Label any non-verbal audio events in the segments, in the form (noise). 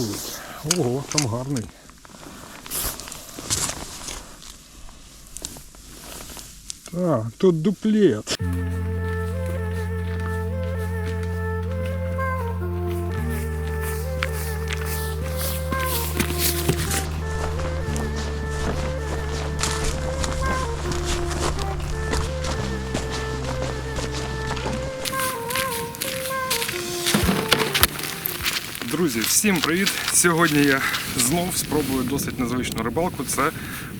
Тут. Ого, там гарний. А, тут дуплет. Друзі, всім привіт! Сьогодні я знов спробую досить незвичну рибалку. Це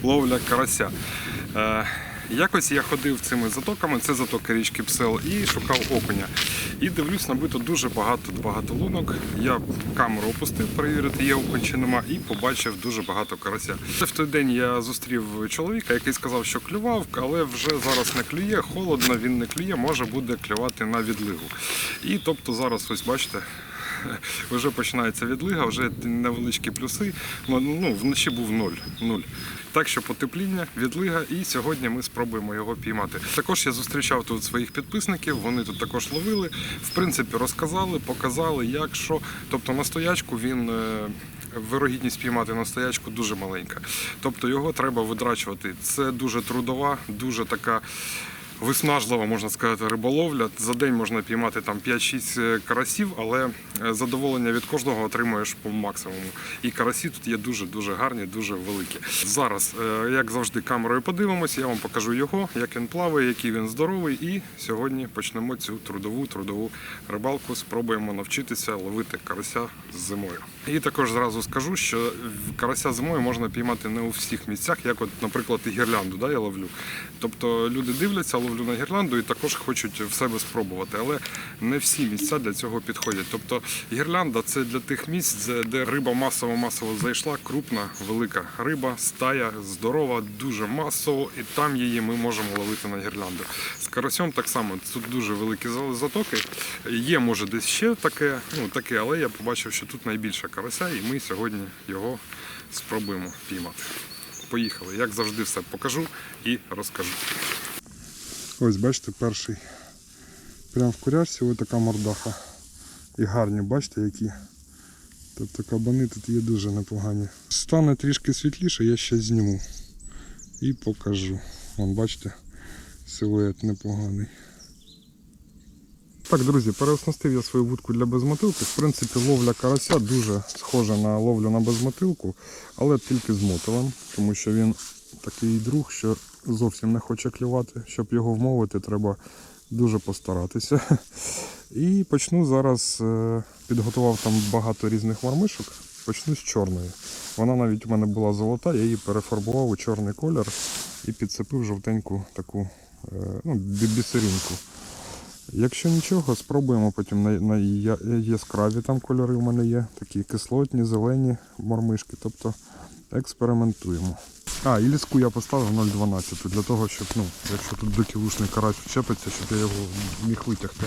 ловля карася. Е, якось я ходив цими затоками, це затоки річки Псел, і шукав окуня. І дивлюсь, набито дуже багато багато лунок. Я камеру опустив перевірити, є окунь чи нема, і побачив дуже багато карася. В той день я зустрів чоловіка, який сказав, що клював, але вже зараз не клює, холодно, він не клює, може буде клювати на відлигу. І тобто зараз, ось бачите, (laughs) вже починається відлига, вже невеличкі плюси. Ну, вночі був нуль. Так що потепління, відлига, і сьогодні ми спробуємо його піймати. Також я зустрічав тут своїх підписників, вони тут також ловили. В принципі, розказали, показали, як що. Тобто на стоячку він. е, Вирогідність піймати на стоячку дуже маленька. Тобто його треба видрачувати. Це дуже трудова, дуже така виснажлива, можна сказати, риболовля. За день можна піймати там 5-6 карасів, але е, задоволення від кожного отримуєш по максимуму. І карасі тут є дуже-дуже гарні, дуже великі. Зараз, е, як завжди, камерою подивимося, я вам покажу його, як він плаває, який він здоровий. І сьогодні почнемо цю трудову трудову рибалку. Спробуємо навчитися ловити карася зимою. І також зразу скажу, що карася зимою можна піймати не у всіх місцях, як, от, наприклад, і гірлянду да, я ловлю. Тобто люди дивляться, ловлю на гірлянду і також хочуть в себе спробувати. Але не всі місця для цього підходять. Тобто гірлянда це для тих місць, де- риба масово-масово зайшла, крупна, велика риба, стая, здорова, дуже масово, і там її ми можемо ловити на гірлянду. З карасьом так само, тут дуже великі затоки. Є, може, десь ще таке, ну таке, але я побачив, що тут найбільша карася, і ми сьогодні його спробуємо піймати. Поїхали. Як завжди, все покажу і розкажу. Ось бачите, перший. Прямо в курячці ось така мордаха. І гарні, бачите, які. Тобто кабани тут є дуже непогані. Стане трішки світліше, я ще зніму. І покажу. Вон, бачите, силует непоганий. Так, друзі, переоснастив я свою вудку для безмотилки. В принципі, ловля карася дуже схожа на ловлю на безмотилку, але тільки з мотилем, тому що він такий друг, що зовсім не хоче клювати. Щоб його вмовити, треба дуже постаратися. (laughs) І почну зараз, е, підготував там багато різних мармишок. Почну з чорної. Вона навіть у мене була золота, я її перефарбував у чорний колір і підцепив жовтеньку таку е, ну, бі- бісеринку. Якщо нічого, спробуємо потім на, на яскраві там кольори в мене є, такі кислотні, зелені мормишки. Тобто експериментуємо. А, і ліску я поставив 0,12 для того, щоб, ну, якщо тут докілушний карась вчепиться, щоб я його міг витягти.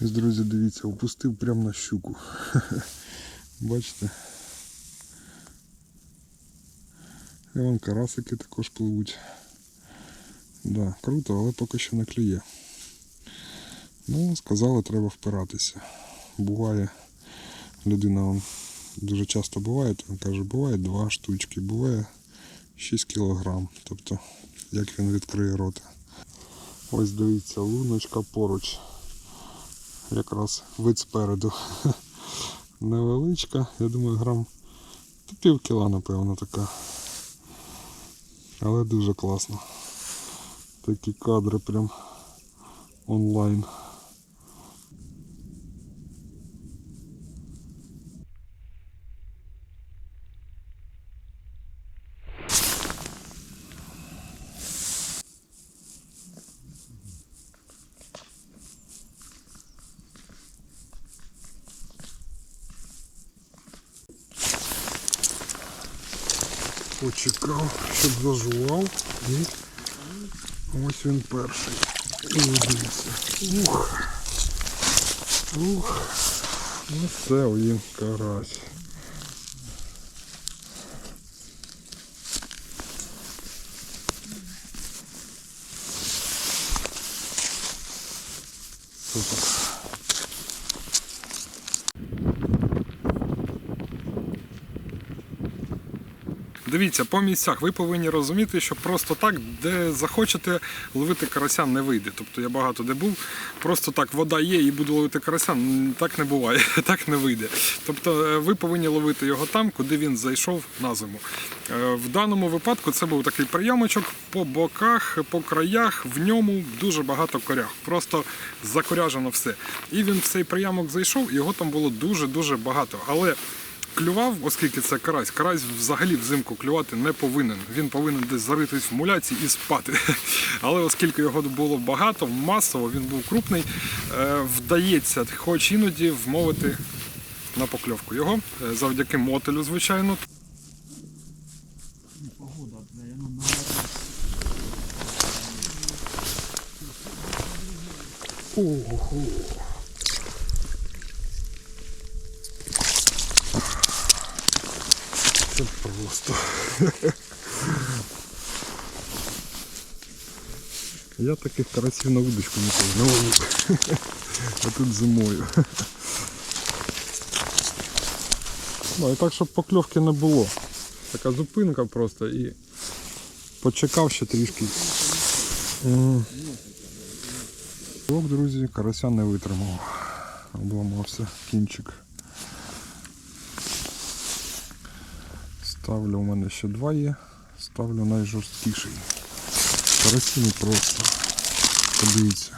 Ось, друзі, дивіться, опустив прямо на щуку. (laughs) Бачите? І вон карасики також пливуть. Да, круто, але поки що не клює. Ну, сказали, треба впиратися. Буває, людина он, дуже часто буває, він каже, буває два штучки, буває 6 кілограм. Тобто, як він відкриє рота. Ось дивіться, луночка поруч. Якраз вид спереду. (laughs) Невеличка, я думаю, грам пів кіла, напевно, така. Але дуже класно. Такі кадри прям онлайн. Зажував і ось він перший. І дивіться. Ух. Ух. Ну все, він карась. Супер. Дивіться, по місцях ви повинні розуміти, що просто так, де захочете, ловити карася не вийде. Тобто я багато де був, просто так вода є і буду ловити карася. Так не буває, (laughs) так не вийде. Тобто е, ви повинні ловити його там, куди він зайшов на зиму. Е, В даному випадку це був такий прийомочок по боках, по краях, в ньому дуже багато коряг. Просто закоряжено все. І він в цей приямок зайшов, його там було дуже-дуже багато. Але клював, оскільки це карась, карась взагалі взимку клювати не повинен. Він повинен десь заритись в муляці і спати. (laughs) Але оскільки його було багато, масово, він був крупний, е, вдається, хоч іноді вмовити на покльовку його е, завдяки мотелю, звичайно. Ого. Це просто. Я таких карасів на удочку ніколи не ловив. А тут зимою. Ну і так, щоб покльовки не було. Така зупинка просто і почекав ще трішки. М. Ок, друзі, карася не витримав. Обламався кінчик. Ставлю, у мене ще два є. Ставлю найжорсткіший. Карасі не просто. Подивіться.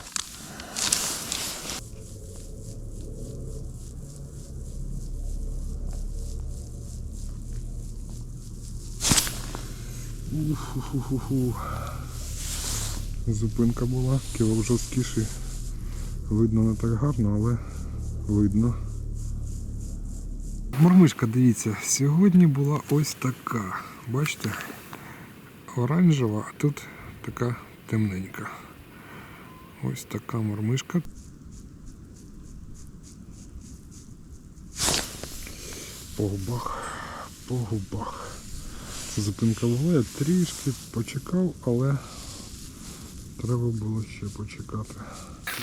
Уфу-фу-фу-фу. Зупинка була, кілок жорсткіший. Видно не так гарно, але видно. Мормишка, дивіться, сьогодні була ось така. Бачите? Оранжева, а тут така темненька. Ось така мормишка. По губах, по губах. Зупинка була, я трішки почекав, але треба було ще почекати.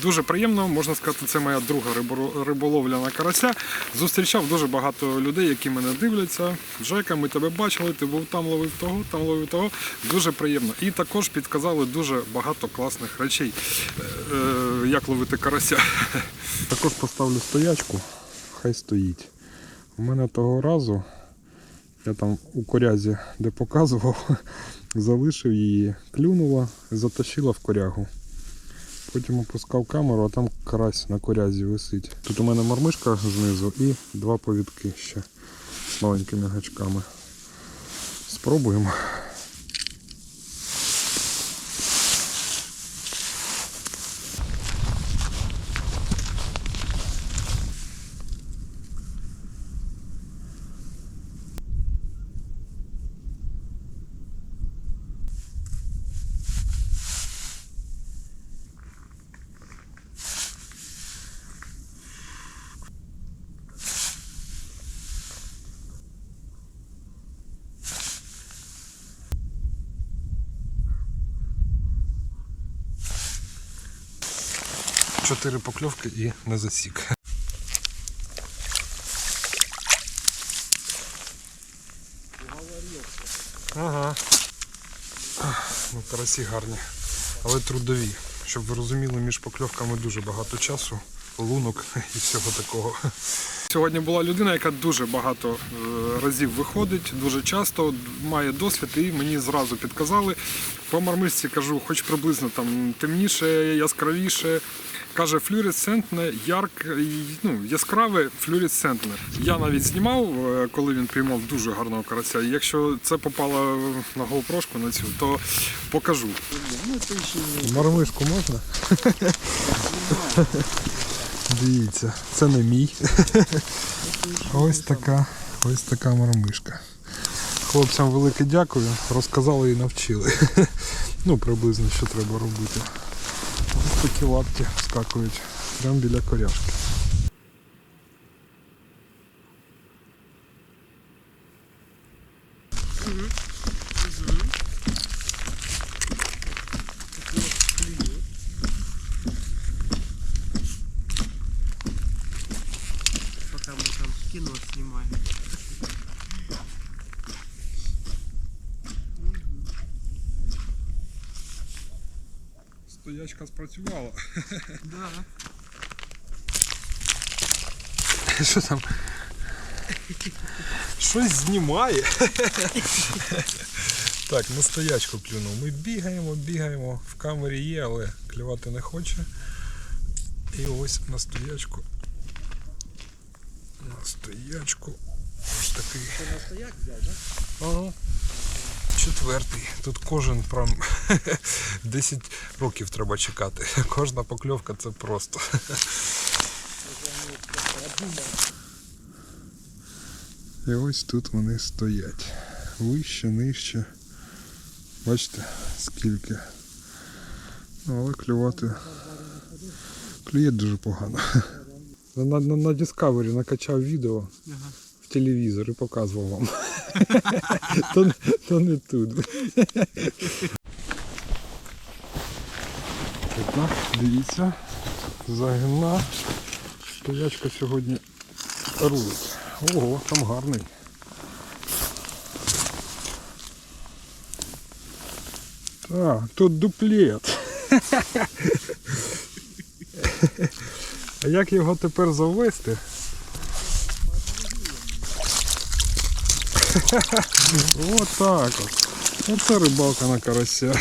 Дуже приємно, можна сказати, це моя друга рибо- риболовля на карася. Зустрічав дуже багато людей, які мене дивляться. Жека, ми тебе бачили, ти був там ловив того, там ловив того. Дуже приємно. І також підказали дуже багато класних речей, е, е, як ловити карася. (laughs) Також поставлю стоячку, хай стоїть. У мене того разу, я там у корязі, де показував, (laughs) залишив її, клюнула, затащила в корягу. Потім опускав камеру, а там карась на корязі висить. Тут у мене мормишка знизу і два повідки ще з маленькими гачками. Спробуємо. Чотири покльовки і не засік. Ага. Ну, карасі гарні, але трудові. Щоб ви розуміли, між покльовками дуже багато часу, лунок і всього такого. Сьогодні була людина, яка дуже багато е, разів виходить, дуже часто має досвід, і мені зразу підказали. По мармишці кажу, хоч приблизно там темніше, яскравіше. Каже, флюоресцентне, ярк, ну, яскраве флюоресцентне. Я навіть знімав, е, коли він піймав дуже гарного карася. І Якщо це попало на GoPro на цю, то покажу. Мармишку можна? Дивіться, це не мій. Ось така, ось така мармишка. Хлопцям велике дякую, розказали і навчили. Ну, приблизно що треба робити. Такі лапки скакують прямо біля коряшки. Стоячка спрацювала. Да. (laughs) Що там? Щось знімає. так, на стоячку клюнув. Ми бігаємо, бігаємо, в камері є, але клювати не хоче. І ось на стоячку. На стоячку. Ось такий. Ти на стояк взяв, так? Ага. Четвертий. Тут кожен прям (laughs) 10 років треба чекати. Кожна покльовка це просто. І ось тут вони стоять. Вище, нижче. Бачите, скільки. Ну, але клювати. Клює дуже погано. (laughs) На, на, на Discovery накачав відео в телевізор і показував вам. То, то не тут. Така, дивіться, загина. Стоячка сьогодні рулить. Ого, там гарний. Так, тут дуплет. (laughs) А як його тепер завести? (laughs) Вот так от. Оце рибалка на карася. (laughs)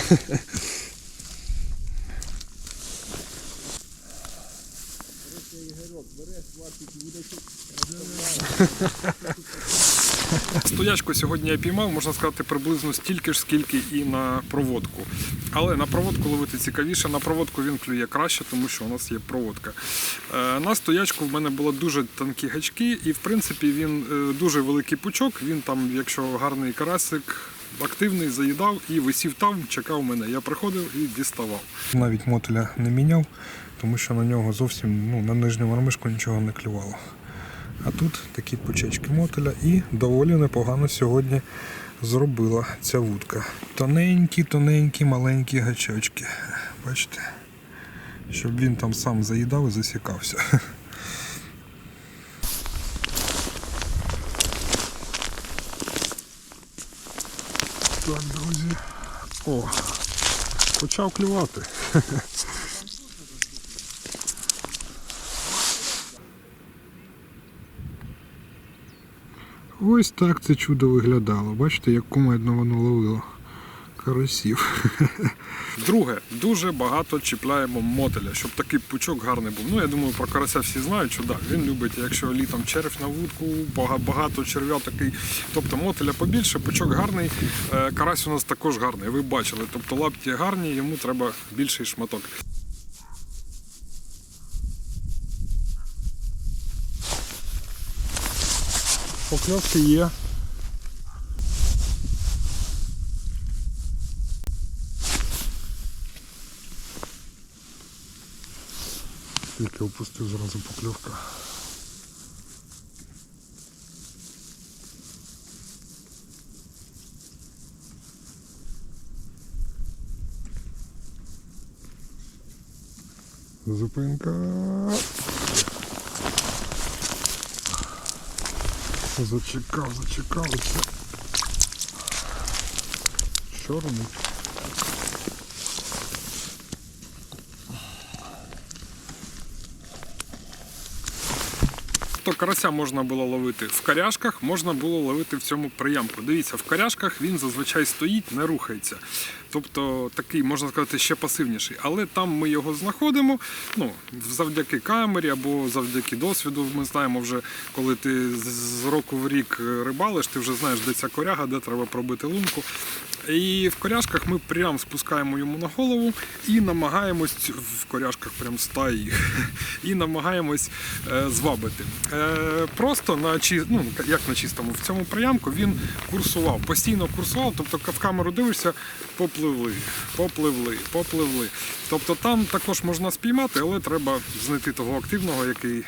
Стоячку сьогодні я піймав, можна сказати, приблизно стільки ж, скільки і на проводку. Але на проводку ловити цікавіше, на проводку він клює краще, тому що у нас є проводка. Е, На стоячку в мене були дуже тонкі гачки, і в принципі він е, дуже великий пучок. Він там, якщо гарний карасик, активний, заїдав і висів там, чекав мене. Я приходив і діставав. Навіть мотиля не міняв, тому що на нього зовсім ну, на нижньому ромишку нічого не клювало. А тут такі почечки мотиля і доволі непогано сьогодні зробила ця вудка. Тоненькі, тоненькі, маленькі гачочки. Бачите? Щоб він там сам заїдав і засікався. Так, друзі. О, почав клювати. Ось так це чудо виглядало. Бачите, як кумедно воно ловило карасів. Друге, дуже багато чіпляємо мотеля, щоб такий пучок гарний був. Ну, я думаю, про карася всі знають, що да, він любить, якщо літом червь на вудку, багато черв'я такий. Тобто мотеля побільше, пучок гарний. Е, Карась у нас також гарний, ви бачили. Тобто лапті гарні, йому треба більший шматок. Покльовки є. Тільки опустив зразу покльовка. Зупинка. Зачекав, зачекав це. Чорний. То карася можна було ловити в каряшках, можна було ловити в цьому приямку. Дивіться, в каряшках він зазвичай стоїть, не рухається. Тобто такий, можна сказати, ще пасивніший. Але там ми його знаходимо. Ну, завдяки камері або завдяки досвіду. Ми знаємо вже, коли ти з- року в рік рибалиш, ти вже знаєш, де ця коряга, де треба пробити лунку. І в коряшках ми прям спускаємо йому на голову і намагаємось в коряшках прям стаї їх, (laughs) і намагаємось е, звабити. Е, просто на ну, як на чистому, в цьому приямку він курсував, постійно курсував, тобто в камеру дивишся, попливли, попливли, попливли. Тобто там також можна спіймати, але треба знайти того активного, який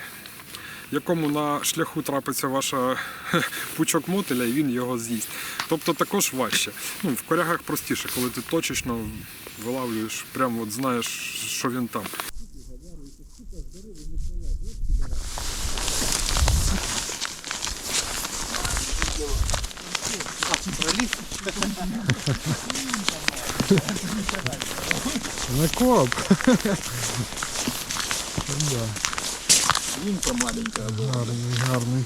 якому на шляху трапиться ваша (laughs) пучок мотиля і він його з'їсть. Тобто також важче. Ну, в корягах простіше, коли ти точечно вилавлюєш, прямо от знаєш, що він там. Короб. (laughs) да, Свинка маленькая была. гарний, гарний.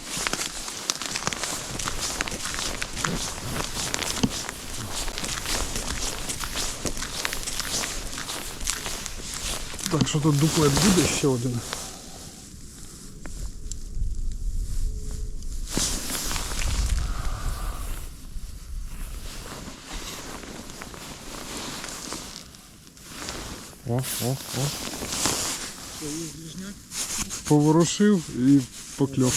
Так що тут дуплет буде ще один. О, о, о. Что, есть ближняк? Поворушив і покльов.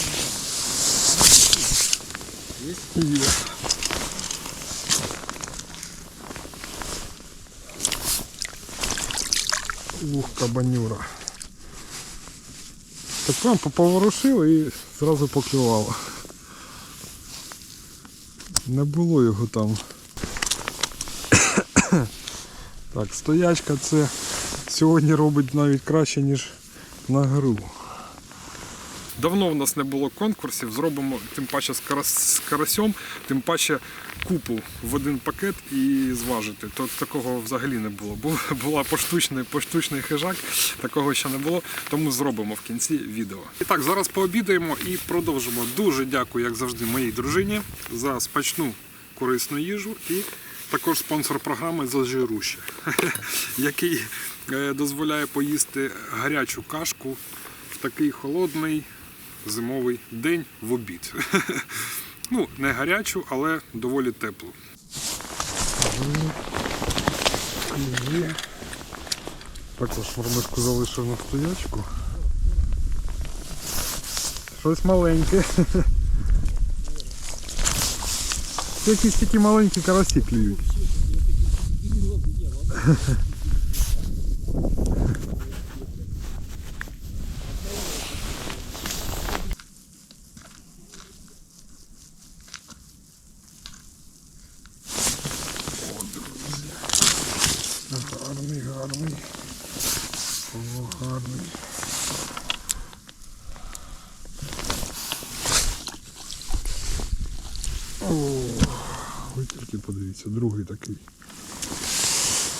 Є. Ух, кабанюра. Так прям поворушив і зразу поклювало. Не було його там. Так, стоячка це сьогодні робить навіть краще, ніж на гру. Давно в нас не було конкурсів, зробимо тим паче з, карасьом, тим паче купу в один пакет і зважити. То такого взагалі не було. (laughs) Була поштучний, поштучний хижак, такого ще не було, тому зробимо в кінці відео. І так, зараз пообідаємо і продовжимо. Дуже дякую, як завжди, моїй дружині за смачну корисну їжу і також спонсор програми Зажируще, (laughs) який е, дозволяє поїсти гарячу кашку в такий холодний зимовий день в обід. (laughs) Ну, не гарячу, але доволі теплу. Є. Також мормишку залишив на стоячку. Щось маленьке. Якісь такі маленькі карасі клюють. Гарний, гарний. О, гарний. О, ви тільки подивіться, другий такий.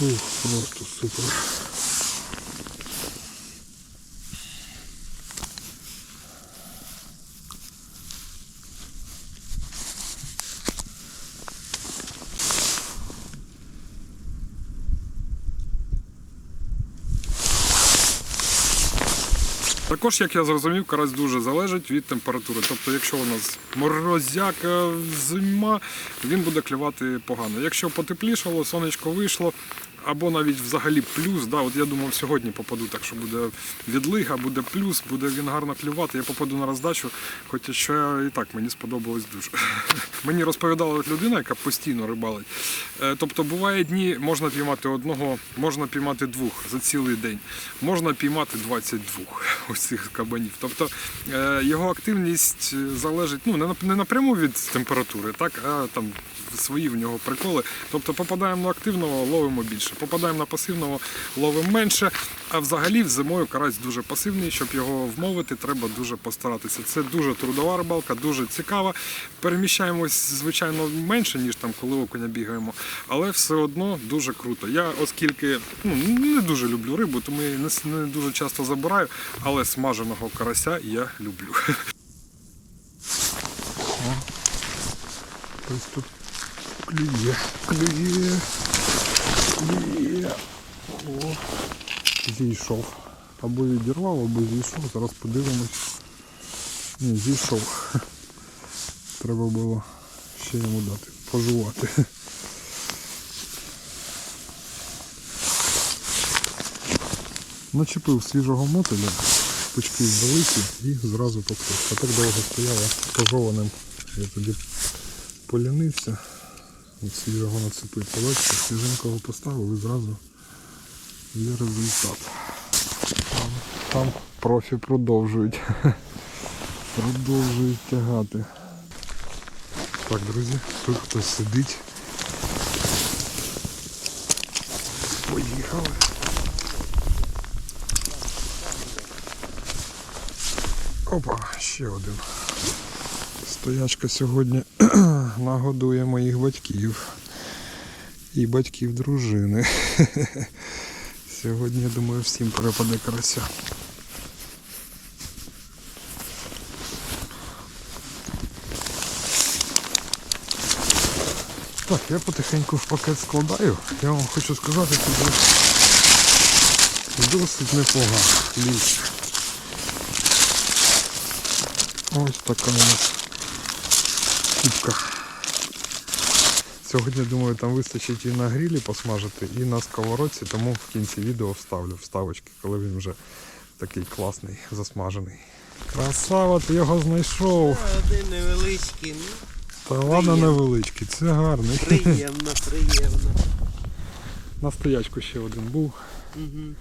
Ух, просто супер. Також, як я зрозумів, карась дуже залежить від температури. Тобто, якщо у нас морозяка зима, він буде клювати погано. Якщо потеплішало, сонечко вийшло, або навіть взагалі плюс, да, от я думав, сьогодні попаду, так що буде відлига, буде плюс, буде він гарно клювати. Я попаду на роздачу, хоча що і так мені сподобалось дуже. (laughs) Мені розповідала людина, яка постійно рибалить. Е, Тобто буває дні, можна піймати одного, можна піймати двох за цілий день, можна піймати 22 (laughs) ось цих кабанів. Тобто е, його активність е, залежить ну, не напряму від температури, так, а там свої в нього приколи. Тобто попадаємо на активного, ловимо більше, попадаємо на пасивного, ловимо менше. А взагалі зимою карась дуже пасивний, щоб його вмовити, треба дуже постаратися. Це дуже трудова рибалка, дуже цікава. Переміщаємось, звичайно, менше, ніж там, коли окуня бігаємо, але все одно дуже круто. Я, оскільки ну, не дуже люблю рибу, тому я не дуже часто забираю, але смаженого карася я люблю. Ось тут клює, клює, О, зійшов. Або відірвав, або зійшов. Зараз подивимось. Ні, зійшов. (laughs) Треба було ще йому дати, пожувати. (laughs) Начепив свіжого мотеля, пучки великі і зразу поклав. А так довго стояла пожованим. Я тоді полянився. От свіжого нацепити. Бачите, свіженького поставив і зразу є результат. Там, там профі продовжують. (laughs) Продовжують тягати. Так, друзі, тут хтось сидить. Поїхали. Опа, ще один. Стоячка сьогодні (clears throat) нагодує моїх батьків і батьків дружини. (laughs) Сьогодні, я думаю, всім перепаде карася. Так, я потихеньку в пакет складаю. Я вам хочу сказати, що досить непогано ліс. Ось така у нас кубка. Сьогодні, думаю, там вистачить і на грілі посмажити, і на сковородці, тому в кінці відео вставлю вставочки, коли він вже такий класний, засмажений. Красава, ти його знайшов. Один невеличкий, ну Та ладно невеличкий, це гарний. приємно, приємно. (laughs) На стоячку ще один був. Угу.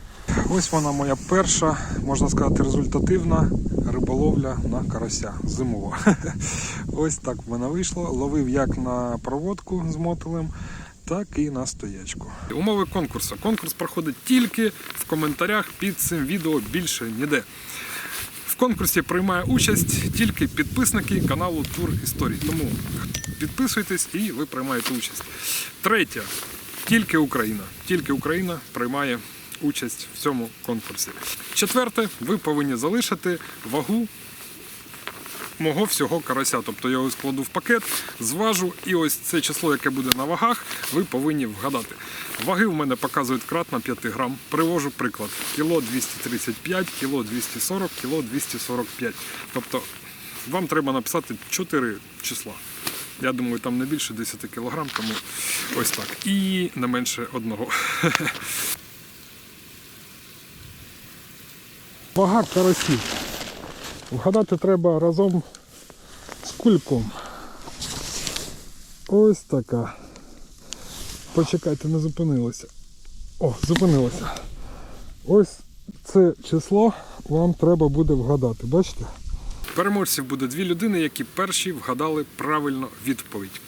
Ось вона моя перша, можна сказати, результативна риболовля на карася зимова. (laughs) Ось так в мене вийшло. Ловив як на проводку з мотилем, так і на стоячку. Умови конкурсу. Конкурс проходить тільки в коментарях під цим відео більше ніде. В конкурсі приймає участь тільки підписники каналу Тур Історій. Тому підписуйтесь і ви приймаєте участь. Третє. Тільки Україна. Тільки Україна приймає участь в цьому конкурсі. Четверте, ви повинні залишити вагу мого всього карася. Тобто я його складу в пакет, зважу, і ось це число, яке буде на вагах, ви повинні вгадати. Ваги в мене показують кратно 5 грам. Привожу приклад: кіло 235, кіло 240, кіло 245. Тобто вам треба написати 4 числа. Я думаю, там не більше 10 кілограм, тому ось так. І не менше одного. (laughs) Вага карасів. Вгадати треба разом з кульком. Ось така. Почекайте, не зупинилося. О, зупинилося. Ось це число вам треба буде вгадати. Бачите? Переможців буде дві людини, які перші вгадали правильно відповідь.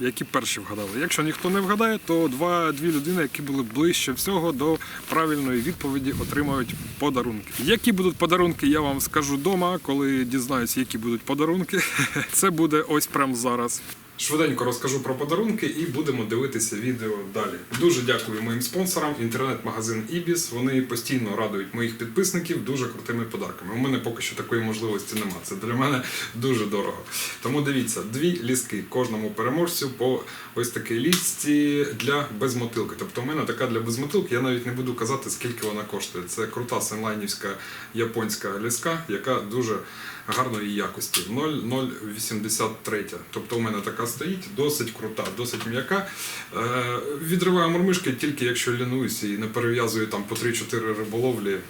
Які перші вгадали. Якщо ніхто не вгадає, то два, дві людини, які були ближче всього до правильної відповіді, отримають подарунки. Які будуть подарунки, я вам скажу вдома, коли дізнаюсь, які будуть подарунки. (laughs) Це буде ось прямо зараз. Швиденько розкажу про подарунки і будемо дивитися відео далі. Дуже дякую моїм спонсорам, інтернет-магазин Ibis. Вони постійно радують моїх підписників дуже крутими подарками. У мене поки що такої можливості нема. Це для мене дуже дорого. Тому дивіться, дві ліски кожному переможцю по ось такій лісці для безмотилки. Тобто у мене така для безмотилки, я навіть не буду казати, скільки вона коштує. Це крута сенлайнівська японська ліска, яка дуже гарної якості. 0,083. Тобто у мене така стоїть, досить крута, досить м'яка. Е, відриваю мормишки тільки якщо лінуюся і не перев'язую там по 3-4 риболовлі е,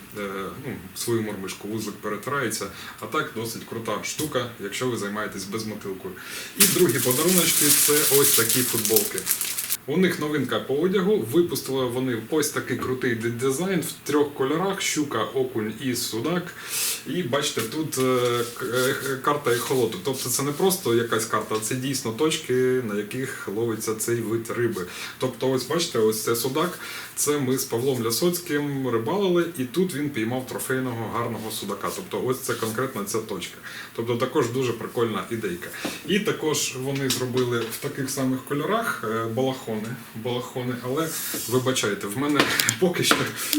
ну, свою мормишку. Вузлик перетирається. А так досить крута штука, якщо ви займаєтесь безмотилкою. І другі подаруночки це ось такі футболки. У них новинка по одягу. Випустили вони ось такий крутий дизайн в трьох кольорах: щука, окунь і судак. І бачите, тут е, е, карта ехолоту. Тобто це не просто якась карта, це дійсно точки, на яких ловиться цей вид риби. Тобто, ось бачите, ось це судак. Це ми з Павлом Лясоцьким рибалили, і тут він піймав трофейного гарного судака. Тобто, ось це конкретно ця точка. Тобто також дуже прикольна ідейка. І також вони зробили в таких самих кольорах е, балахони. балахони. Але вибачайте, в мене поки що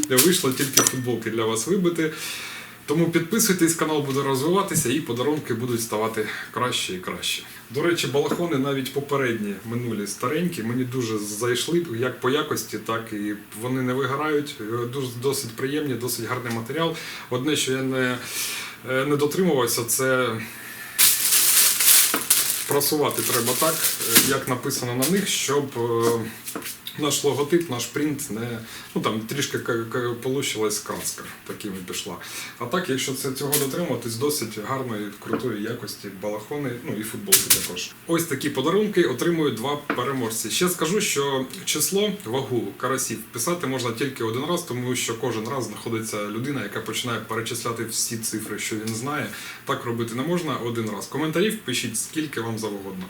вийшло тільки футболки для вас вибити. Тому підписуйтесь, канал буде розвиватися і подарунки будуть ставати краще і краще. До речі, балахони навіть попередні минулі старенькі, мені дуже зайшли як по якості, так і вони не вигорають. Дуже досить приємні, досить гарний матеріал. Одне, що я не, е, не дотримувався, це просувати треба так, е, як написано на них, щоб е, наш логотип, наш принт не ну там трішки получилась краска, такими пішла. А так, якщо це цього дотримуватись, досить гарної, крутої якості балахони, ну і футболки також. Ось такі подарунки отримують два переможці. Ще скажу, що число вагу карасів писати можна тільки один раз, тому що кожен раз знаходиться людина, яка починає перечисляти всі цифри, що він знає. Так робити не можна один раз. Коментарів пишіть скільки вам завгодно.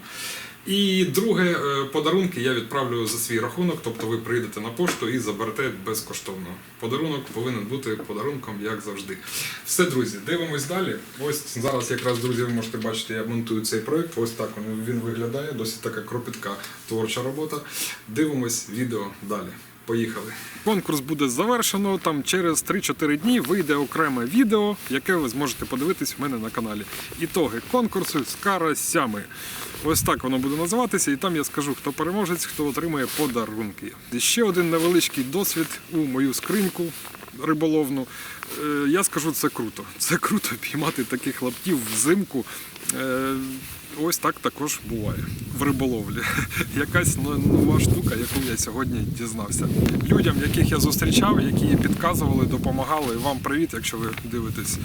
І друге, е, подарунки я відправлю за свій рахунок, тобто ви прийдете на пошту і заберете безкоштовно. Подарунок повинен бути подарунком, як завжди. Все, друзі, дивимось далі. Ось зараз якраз, друзі, ви можете бачити, я монтую цей проект. Ось так він виглядає, досить така кропітка творча робота. Дивимось відео далі. Поїхали. Конкурс буде завершено. Там через 3-4 дні вийде окреме відео, яке ви зможете подивитись в мене на каналі. Ітоги конкурсу з карасями. Ось так воно буде називатися, і там я скажу, хто переможець, хто отримує подарунки. І ще один невеличкий досвід у мою скриньку риболовну. Е, Я скажу, це круто. Це круто піймати таких лаптів взимку. Е, Ось так також буває в риболовлі. (laughs) Якась нова штука, яку я сьогодні дізнався. Людям, яких я зустрічав, які підказували, допомагали. Вам привіт, якщо ви дивитесь.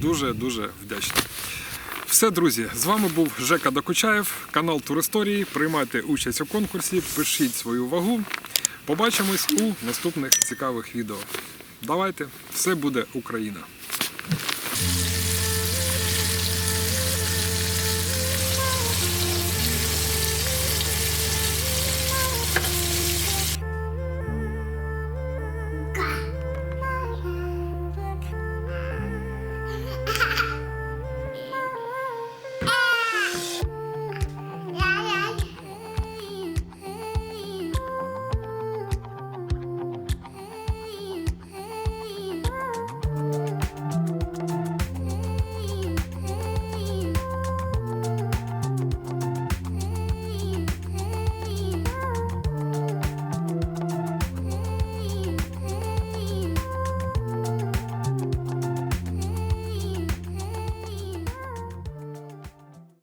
Дуже дуже вдячний. Все, друзі, з вами був Жека Докучаєв, канал Туристорії. Приймайте участь у конкурсі, пишіть свою вагу. Побачимось у наступних цікавих відео. Давайте, все буде Україна!